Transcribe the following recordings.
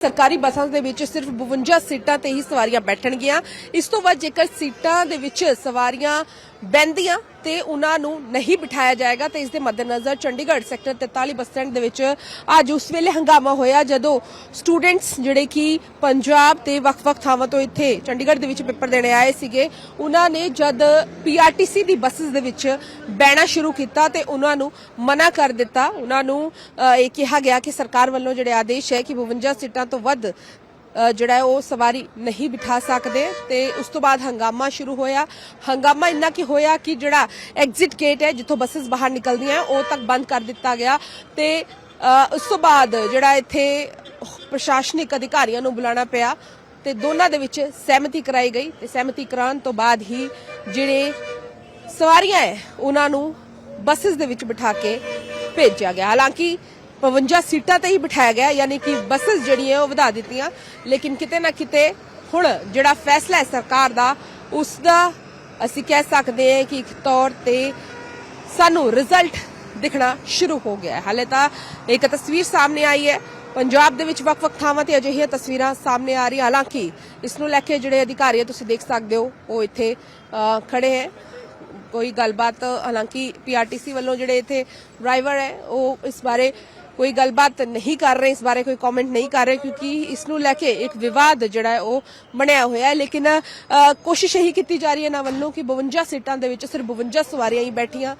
ਸਰਕਾਰੀ ਬੱਸਾਂ ਦੇ ਵਿੱਚ ਸਿਰਫ 52 ਸੀਟਾਂ ਤੇ ਹੀ ਸਵਾਰੀਆਂ ਬੈਠਣਗੀਆਂ ਇਸ ਤੋਂ ਬਾਅਦ ਜੇਕਰ ਸੀਟਾਂ ਦੇ ਵਿੱਚ ਸਵਾਰੀਆਂ ਬੈੰਦੀਆਂ ਤੇ ਉਹਨਾਂ ਨੂੰ ਨਹੀਂ ਬਿਠਾਇਆ ਜਾਏਗਾ, ਤੇ ਇਸ ਦੇ ਮੱਦੇਨਜ਼ਰ ਚੰਡੀਗੜ੍ਹ ਸੈਕਟਰ 43 ਬੱਸ ਸਟੈਂਡ ਦੇ ਵਿੱਚ ਅੱਜ ਉਸ ਵੇਲੇ ਹੰਗਾਮਾ ਹੋਇਆ ਜਦੋਂ ਸਟੂਡੈਂਟਸ ਜਿਹੜੇ ਕਿ ਪੰਜਾਬ ਤੇ ਵੱਖ-ਵੱਖ ਥਾਵਾਂ ਤੋਂ ਇੱਥੇ ਚੰਡੀਗੜ੍ਹ ਦੇ ਵਿੱਚ ਪੇਪਰ ਦੇਣੇ ਆਏ ਸੀਗੇ, ਉਹਨਾਂ ਨੇ ਜਦ ਪੀਆਰਟੀਸੀ ਦੀ ਬੱਸਸ ਦੇ ਵਿੱਚ ਬਹਿਣਾ ਸ਼ੁਰੂ ਕੀਤਾ ਤੇ ਉਹਨਾਂ ਨੂੰ ਮਨਾ ਕਰ ਦਿੱਤਾ। ਉਹਨਾਂ ਨੂੰ ਇਹ ਕਿਹਾ ਗਿਆ ਕਿ ਸਰਕਾਰ ਵੱਲੋਂ ਜਿਹੜੇ ਆਦੇਸ਼ ਹੈ ਕਿ 52 ਸੀਟਾਂ ਤੋਂ ਵੱਧ ਜਿਹੜਾ ਹੈ ਉਹ ਸਵਾਰੀ ਨਹੀਂ ਬਿਠਾ ਸਕਦੇ ਤੇ ਉਸ ਤੋਂ ਬਾਅਦ ਹੰਗਾਮਾ ਸ਼ੁਰੂ ਹੋਇਆ। ਹੰਗਾਮਾ ਇੰਨਾ ਕੀ ਹੋਇਆ ਕਿ ਜਿਹੜਾ ਐਗਜ਼ਿਟ ਗੇਟ ਹੈ, ਜਿੱਥੋਂ ਬੱਸਸ ਬਾਹਰ ਨਿਕਲਦੀਆਂ, ਉਹ ਤੱਕ ਬੰਦ ਕਰ ਦਿੱਤਾ ਗਿਆ ਤੇ ਉਸ ਤੋਂ ਬਾਅਦ ਜਿਹੜਾ ਇੱਥੇ ਪ੍ਰਸ਼ਾਸਨਿਕ ਅਧਿਕਾਰੀਆਂ ਨੂੰ ਬੁਲਾਉਣਾ ਪਿਆ ਤੇ ਦੋਨਾਂ ਦੇ ਵਿੱਚ ਸਹਿਮਤੀ ਕਰਾਈ ਗਈ ਤੇ ਸਹਿਮਤੀ ਕਰਾਉਣ ਤੋਂ ਬਾਅਦ ਹੀ ਜਿਹੜੇ ਸਵਾਰੀਆਂ ਹੈ, ਉਹਨਾਂ ਨੂੰ ਬੱਸਸ ਦੇ ਵਿੱਚ ਬਿਠਾ ਕੇ ਭੇਜਿਆ ਗਿਆ। ਹਾਲਾਂਕਿ 52 ਸੀਟਾਂ ਤੇ ਹੀ ਬਿਠਾਇਆ ਗਿਆ, ਯਾਨੀ ਕਿ ਬੱਸਸ ਜਿਹੜੀਆਂ ਉਹ ਵਧਾ ਦਿੱਤੀਆਂ। ਲੇਕਿਨ ਕਿਤੇ ਨਾ ਕਿਤੇ ਹੁਣ ਜਿਹੜਾ ਫੈਸਲਾ ਹੈ ਸਰਕਾਰ ਦਾ, ਉਸ ਦਾ ਅਸੀਂ ਕਹਿ ਸਕਦੇ ਹਾਂ ਕਿ ਇੱਕ ਤੌਰ ਤੇ ਸਾਨੂੰ ਰਿਜ਼ਲਟ ਦਿਖਣਾ ਸ਼ੁਰੂ ਹੋ ਗਿਆ ਹੈ। ਹਾਲੇ ਤਾਂ ਇੱਕ ਤਸਵੀਰ ਸਾਹਮਣੇ ਆਈ ਹੈ। ਪੰਜਾਬ ਦੇ ਵਿੱਚ ਵੱਖ-ਵੱਖ ਥਾਵਾਂ ਤੇ ਅਜਿਹੀਆਂ ਤਸਵੀਰਾਂ ਸਾਹਮਣੇ ਆ ਰਹੀਆਂ। ਹਾਲਾਂਕਿ ਇਸ ਨੂੰ ਲੈ ਕੇ ਜਿਹੜੇ ਅਧਿਕਾਰੀ ਹੈ ਤੁਸੀਂ ਦੇਖ ਸਕਦੇ ਹੋ, ਉਹ ਇੱਥੇ ਖੜੇ ਹੈ। ਕੋਈ ਗੱਲਬਾਤ, ਹਾਲਾਂਕਿ ਪੀਆਰਟੀਸੀ ਵੱਲੋਂ ਜਿਹੜੇ ਇੱਥੇ ਡਰਾਈਵਰ ਹੈ, ਉਹ ਇਸ ਬਾਰੇ ਕੋਈ ਗੱਲਬਾਤ ਨਹੀਂ ਕਰ ਰਹੇ, ਇਸ ਬਾਰੇ ਕੋਈ ਕਮੈਂਟ ਨਹੀਂ ਕਰ ਰਹੇ, ਕਿਉਂਕਿ ਇਸ ਨੂੰ ਲੈ ਕੇ ਇੱਕ ਵਿਵਾਦ ਜਿਹੜਾ ਹੈ, ਉਹ ਬਣਿਆ ਹੋਇਆ ਹੈ। ਲੇਕਿਨ ਕੋਸ਼ਿਸ਼ ਇਹੀ ਕੀਤੀ ਜਾ ਰਹੀ ਹੈ ਨਾ ਵੱਲੋਂ ਕਿ 52 ਸੀਟਾਂ ਦੇ ਵਿੱਚ ਸਿਰਫ 52 ਸਵਾਰੀਆਂ ਹੀ ਬੈਠੀਆਂ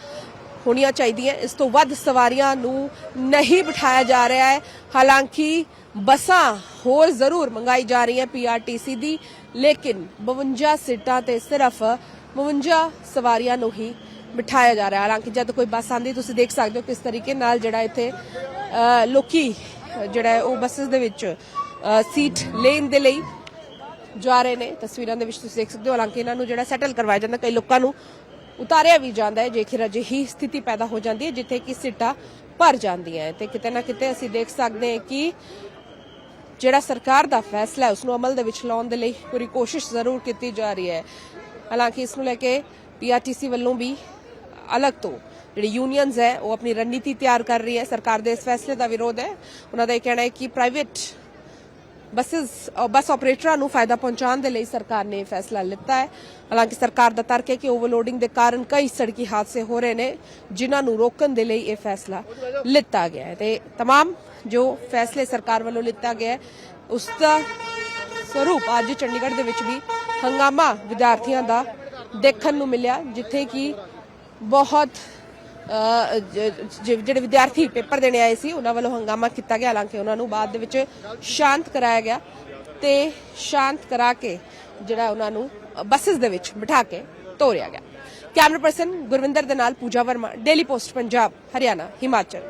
ਹੋਣੀਆਂ ਚਾਹੀਦੀਆਂ। ਇਸ ਤੋਂ ਵੱਧ ਸਵਾਰੀਆਂ ਨੂੰ ਨਹੀਂ ਬਿਠਾਇਆ ਜਾ ਰਿਹਾ ਹੈ। ਹਾਲਾਂਕਿ ਬੱਸਾਂ ਹੋਰ ਜ਼ਰੂਰ ਮੰਗਾਈ ਜਾ ਰਹੀਆਂ ਪੀਆਰਟੀਸੀ ਦੀ, ਲੇਕਿਨ 52 ਸੀਟਾਂ ਤੇ ਸਿਰਫ 52 ਸਵਾਰੀਆਂ ਨੂੰ ਹੀ ਬਿਠਾਇਆ ਜਾ ਰਿਹਾ। ਹਾਲਾਂਕਿ ਜਦ ਕੋਈ ਬੱਸ ਆਂਦੀ ਤੁਸੀਂ ਦੇਖ ਸਕਦੇ ਹੋ ਕਿਸ ਤਰੀਕੇ ਨਾਲ ਜਿਹੜਾ ਇੱਥੇ ਲੋਕੀ, ਜਿਹੜਾ ਉਹ ਬੱਸਸ ਦੇ ਵਿੱਚ ਸੀਟ ਲੈਣ ਦੇ ਲਈ ਜਾ ਰਹੇ ਨੇ। ਤਸਵੀਰਾਂ ਦੇ ਵਿੱਚ ਤੁਸੀਂ ਦੇਖ ਸਕਦੇ ਹੋ, ਹਾਲਾਂਕਿ ਇਹਨਾਂ ਨੂੰ ਜਿਹੜਾ ਸੈਟਲ ਕਰਵਾਇਆ ਜਾਂਦਾ, ਕਈ ਲੋਕਾਂ ਨੂੰ ਉਤਾਰਿਆ ਵੀ ਜਾਂਦਾ ਹੈ, ਜੇਕਰ ਅਜਿਹੀ ਸਥਿਤੀ ਪੈਦਾ ਹੋ ਜਾਂਦੀ ਹੈ, ਜਿੱਥੇ ਕਿ ਸੀਟਾਂ ਭਰ ਜਾਂਦੀਆਂ ਹੈ। ਤੇ ਕਿਤੇ ਨਾ ਕਿਤੇ ਅਸੀਂ ਦੇਖ ਸਕਦੇ ਹਾਂ ਕਿ ਜਿਹੜਾ ਸਰਕਾਰ ਦਾ ਫੈਸਲਾ ਹੈ ਉਸ ਨੂੰ ਅਮਲ ਦੇ ਵਿੱਚ ਲਾਉਣ ਦੇ ਲਈ ਪੂਰੀ ਕੋਸ਼ਿਸ਼ ਜ਼ਰੂਰ ਕੀਤੀ ਜਾ ਰਹੀ ਹੈ। ਹਾਲਾਂਕਿ ਇਸ ਨੂੰ ਲੈ ਕੇ ਪੀਆਰਟੀਸੀ ਵੱਲੋਂ ਵੀ ਅਲੱਗ ਤੋਂ ਜਿਹੜੀ ਯੂਨੀਅਨਸ ਹੈ ਉਹ ਆਪਣੀ ਰਣਨੀਤੀ ਤਿਆਰ ਕਰ ਰਹੀ ਹੈ ਸਰਕਾਰ ਦੇ ਇਸ ਫੈਸਲੇ ਦਾ ਵਿਰੋਧ ਹੈ ਉਹਨਾਂ ਦਾ ਇਹ ਕਹਿਣਾ ਹੈ ਕਿ ਪ੍ਰਾਈਵੇਟ ਬੱਸਸ ਅ, ਬੱਸ ਆਪਰੇਟਰਾਂ ਨੂੰ ਫਾਇਦਾ ਪਹੁੰਚਾਉਣ ਦੇ ਲਈ ਸਰਕਾਰ ਨੇ ਇਹ ਫੈਸਲਾ ਲਿੱਤਾ ਹੈ ਹਾਲਾਂਕਿ ਸਰਕਾਰ ਦਾ ਤਰਕ ਹੈ ਕਿ ਓਵਰਲੋਡਿੰਗ ਦੇ ਕਾਰਨ ਕਈ ਸੜਕੀ ਹਾਦਸੇ ਹੋ ਰਹੇ ਨੇ ਜਿਨ੍ਹਾਂ ਨੂੰ ਰੋਕਣ ਦੇ ਲਈ ਇਹ ਫੈਸਲਾ ਲਿੱਤਾ ਗਿਆ ਹੈ ਤੇ तमाम ਜੋ ਫੈਸਲੇ ਸਰਕਾਰ ਵੱਲੋਂ ਲਿੱਤਾ ਗਿਆ ਹੈ ਉਸ ਦਾ ਸਰੂਪ ਅੱਜ ਚੰਡੀਗੜ੍ਹ ਦੇ ਵਿੱਚ ਵੀ ਹੰਗਾਮਾ ਵਿਦਿਆਰਥੀਆਂ ਦਾ ਦੇਖਣ ਨੂੰ ਮਿਲਿਆ, ਜਿੱਥੇ ਕਿ ਬਹੁਤ ਜਿਹੜੇ ਵਿਦਿਆਰਥੀ ਪੇਪਰ ਦੇਣੇ ਆਏ ਸੀ, ਉਹਨਾਂ ਵੱਲੋਂ ਹੰਗਾਮਾ ਕੀਤਾ ਗਿਆ, ਹਾਲਾਂਕਿ ਉਹਨਾਂ ਨੂੰ ਬਾਅਦ ਦੇ ਵਿੱਚ ਸ਼ਾਂਤ ਕਰਾਇਆ ਗਿਆ ਤੇ ਸ਼ਾਂਤ ਕਰਾ ਕੇ ਜਿਹੜਾ ਉਹਨਾਂ ਨੂੰ ਬੱਸਸ ਦੇ ਵਿੱਚ ਬਿਠਾ ਕੇ ਤੋਰਿਆ ਗਿਆ। ਕੈਮਰਾ ਪਰਸਨ ਗੁਰਵਿੰਦਰ ਦੇ ਨਾਲ ਪੂਜਾ ਵਰਮਾ, ਡੇਲੀ ਪੋਸਟ, ਪੰਜਾਬ, ਹਰਿਆਣਾ, ਹਿਮਾਚਲ।